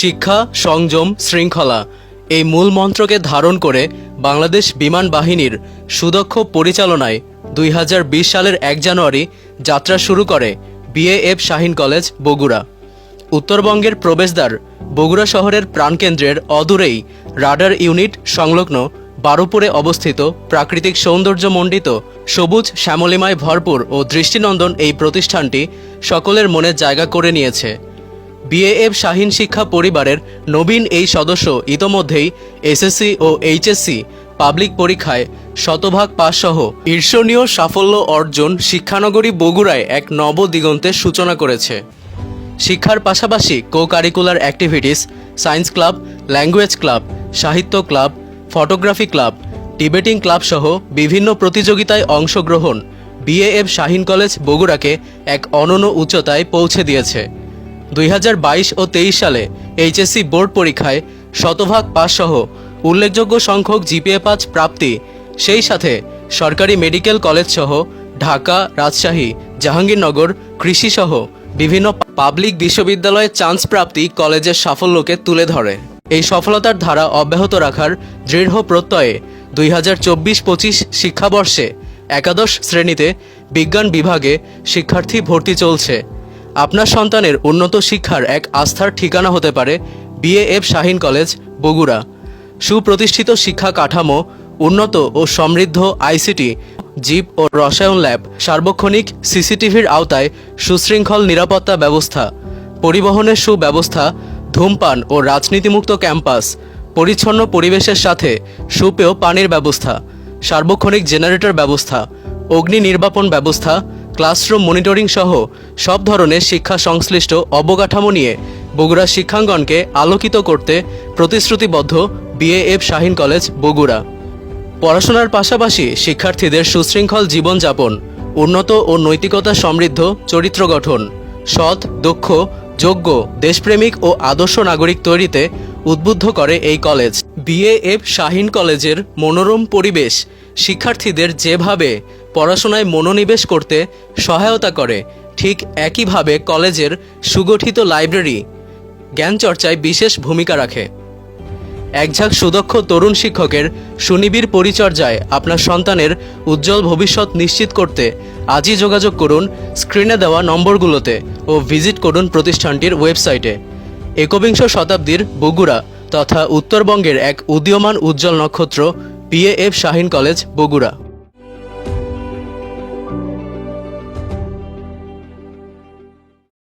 শিক্ষা, সংযম, শৃঙ্খলা এই মূল মন্ত্রকে ধারণ করে বাংলাদেশ বিমান বাহিনীর সুদক্ষ পরিচালনায় দুই হাজার বিশ সালের এক জানুয়ারি যাত্রা শুরু করে বিএএফ শাহিন কলেজ, বগুড়া। উত্তরবঙ্গের প্রবেশদ্বার বগুড়া শহরের প্রাণকেন্দ্রের অদূরেই রাডার ইউনিট সংলগ্ন বারোপুরে অবস্থিত প্রাকৃতিক সৌন্দর্যমণ্ডিত সবুজ শ্যামলিমায় ভরপুর ও দৃষ্টিনন্দন এই প্রতিষ্ঠানটি সকলের মনে জায়গা করে নিয়েছে। বিএএফ শাহীন শিক্ষা পরিবারের নবীন এই সদস্য ইতোমধ্যেই এসএসসি ও এইচএসসি পাবলিক পরীক্ষায় শতভাগ পাসসহ ঈর্ষণীয় সাফল্য অর্জন শিক্ষানগরী বগুড়ায় এক নব দিগন্তের সূচনা করেছে শিক্ষার পাশাপাশি co curricular activities science club language club সাহিত্য club photography club debating club সহ বিভিন্ন প্রতিযোগিতায় অংশগ্রহণ বিএএফ শাহিন কলেজ বগুড়াকে এক অনন্য উচ্চতায় পৌঁছে দিয়েছে দুই হাজার বাইশ ও তেইশ সালে এইচএসসি বোর্ড পরীক্ষায় শতভাগ পাসসহ উল্লেখযোগ্য সংখ্যক জিপিএ পাঁচ প্রাপ্তি, সেই সাথে সরকারি মেডিকেল কলেজ সহ ঢাকা, রাজশাহী, জাহাঙ্গীরনগর কৃষিসহ বিভিন্ন পাবলিক বিশ্ববিদ্যালয়ে চান্স প্রাপ্তি কলেজের সাফল্যকে তুলে ধরে। এই সফলতার ধারা অব্যাহত রাখার দৃঢ় প্রত্যয়ে দুই হাজার চব্বিশ পঁচিশ শিক্ষাবর্ষে একাদশ শ্রেণীতে বিজ্ঞান বিভাগে শিক্ষার্থী ভর্তি চলছে। আপনার সন্তানের উন্নত শিক্ষার এক আস্থার ঠিকানা হতে পারে বিএএফ শাহিন কলেজ, বগুড়া। সুপ্রতিষ্ঠিত শিক্ষা কাঠামো, উন্নত ও সমৃদ্ধ আইসিটি জীব ও রসায়ন ল্যাব, সার্বক্ষণিক সিসিটিভির আওতায় সুশৃঙ্খল নিরাপত্তা ব্যবস্থা, পরিবহনের সুব্যবস্থা, ধূমপান ও রাজনীতিমুক্ত ক্যাম্পাস, পরিচ্ছন্ন পরিবেশের সাথে সুপেয় পানির ব্যবস্থা, সার্বক্ষণিক জেনারেটর ব্যবস্থা, অগ্নি নির্বাপন ব্যবস্থা ক্লাসরুম মনিটরিং সহ সব ধরনের শিক্ষা সংশ্লিষ্ট অবকাঠামো নিয়ে বগুড়া শিক্ষাঙ্গনকে আলোকিত করতে প্রতিশ্রুতিবদ্ধ বিএএফ শাহিন কলেজ বগুড়া। পড়াশোনার পাশাপাশি শিক্ষার্থীদের সুশৃঙ্খল জীবনযাপন, উন্নত ও নৈতিকতা সমৃদ্ধ চরিত্র গঠন, সৎ, দক্ষ, যোগ্য, দেশপ্রেমিক ও আদর্শ নাগরিক তৈরিতে উদ্বুদ্ধ করে এই কলেজ। বিএএফ শাহিন কলেজের মনোরম পরিবেশ শিক্ষার্থীদের যেভাবে পড়াশোনায় মনোনিবেশ করতে সহায়তা করে। ঠিক একইভাবে কলেজের সুগঠিত লাইব্রেরি জ্ঞান চর্চায় বিশেষ ভূমিকা রাখে। একঝাঁক সুদক্ষ তরুণ শিক্ষকের সুনিবিড় পরিচর্যায় আপনার সন্তানের উজ্জ্বল ভবিষ্যৎ নিশ্চিত করতে আজই যোগাযোগ করুন, স্ক্রিনে দেওয়া নম্বরগুলোতে ও ভিজিট করুন প্রতিষ্ঠানটির ওয়েবসাইটে। একবিংশ শতাব্দীর বগুড়া তথা উত্তরবঙ্গের এক উদীয়মান উজ্জ্বল নক্ষত্র বিএএফ শাহিন কলেজ, বগুড়া।